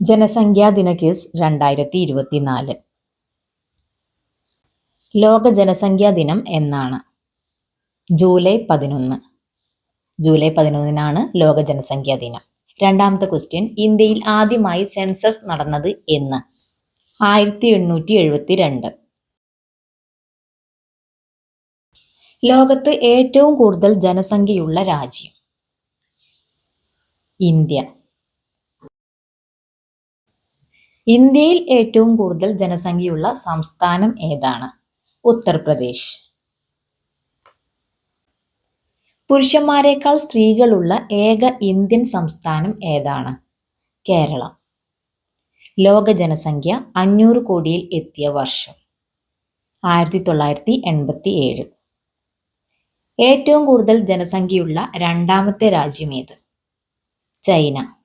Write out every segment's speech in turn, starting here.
ജനസംഖ്യാ ദിന ക്യൂസ് രണ്ടായിരത്തി ഇരുപത്തിനാല് ലോക ജനസംഖ്യാ ദിനം എന്നാണ്. ജൂലൈ പതിനൊന്ന്. ജൂലൈ പതിനൊന്നിനാണ് ലോക ജനസംഖ്യാ ദിനം. രണ്ടാമത്തെ ക്വസ്റ്റ്യൻ ഇന്ത്യയിൽ ആദ്യമായി സെൻസസ് നടന്നത് എന്ന്. ആയിരത്തി എണ്ണൂറ്റി എഴുപത്തി രണ്ട് ലോകത്ത് ഏറ്റവും കൂടുതൽ ജനസംഖ്യയുള്ള രാജ്യം ഇന്ത്യ. ഇന്ത്യയിൽ ഏറ്റവും കൂടുതൽ ജനസംഖ്യയുള്ള സംസ്ഥാനം ഏതാണ്? ഉത്തർപ്രദേശ്. പുരുഷന്മാരെക്കാൾ സ്ത്രീകളുള്ള ഏക ഇന്ത്യൻ സംസ്ഥാനം ഏതാണ്? കേരളം. ലോക ജനസംഖ്യ അഞ്ഞൂറ് കോടിയിൽ എത്തിയ വർഷം. ആയിരത്തി തൊള്ളായിരത്തി എൺപത്തി ഏഴ് ഏറ്റവും കൂടുതൽ ജനസംഖ്യയുള്ള രണ്ടാമത്തെ രാജ്യം ഏത്? ചൈന.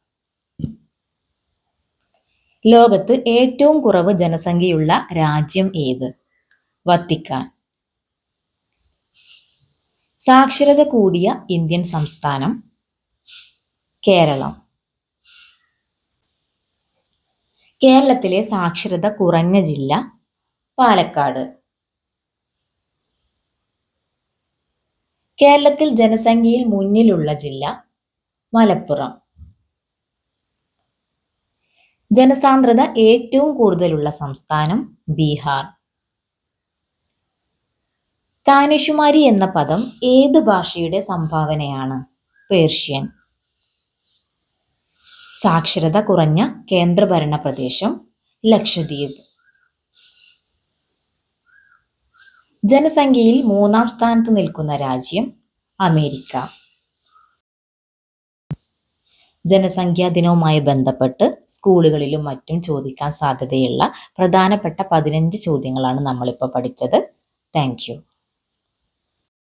ലോകത്ത് ഏറ്റവും കുറവ് ജനസംഖ്യയുള്ള രാജ്യം ഏത്? വത്തിക്കാൻ. സാക്ഷരത കൂടിയ ഇന്ത്യൻ സംസ്ഥാനം കേരളം. കേരളത്തിലെ സാക്ഷരത കുറഞ്ഞ ജില്ല പാലക്കാട്. കേരളത്തിൽ ജനസംഖ്യയിൽ മുന്നിലുള്ള ജില്ല മലപ്പുറം. ജനസാന്ദ്രത ഏറ്റവും കൂടുതലുള്ള സംസ്ഥാനം ബീഹാർ. കാനിഷുമാരി എന്ന പദം ഏത് ഭാഷയുടെ സംഭാവനയാണ്? പേർഷ്യൻ. സാക്ഷരത കുറഞ്ഞ കേന്ദ്രഭരണ പ്രദേശം ലക്ഷദ്വീപ്. ജനസംഖ്യയിൽ മൂന്നാം സ്ഥാനത്ത് നിൽക്കുന്ന രാജ്യം അമേരിക്ക. ജനസംഖ്യാ ദിനവുമായി ബന്ധപ്പെട്ട് സ്കൂളുകളിലും മറ്റും ചോദിക്കാൻ സാധ്യതയുള്ള പ്രധാനപ്പെട്ട പതിനഞ്ച് ചോദ്യങ്ങളാണ് നമ്മളിപ്പോൾ പഠിച്ചത്. താങ്ക്